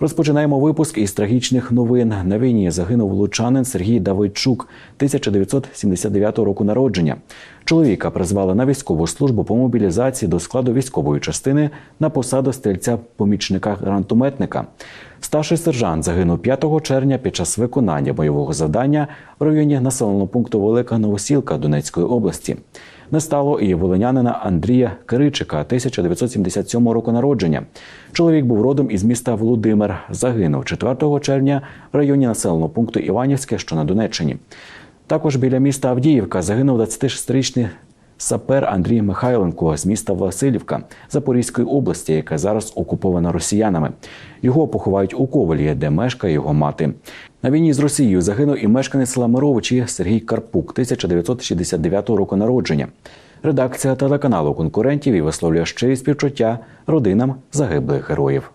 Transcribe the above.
Розпочинаємо випуск із трагічних новин. На війні загинув лучанин Сергій Давидчук, 1979 року народження. Чоловіка призвали на військову службу по мобілізації до складу військової частини на посаду стрільця-помічника гранатометника. Старший сержант загинув 5 червня під час виконання бойового завдання в районі населеного пункту Велика Новосілка Донецької області. Не стало і волинянина Андрія Киричика, 1977 року народження. Чоловік був родом із міста Володимир. Загинув 4 червня в районі населеного пункту Іванівське, що на Донеччині. Також біля міста Авдіївка загинув 26-річний сапер Андрій Михайленко з міста Васильівка Запорізької області, яка зараз окупована росіянами. Його поховають у Ковалі, де мешкає його мати. На війні з Росією загинув і мешканець села Мировичі Сергій Карпук, 1969 року народження. Редакція телеканалу конкурентів і висловлює щирі співчуття родинам загиблих героїв.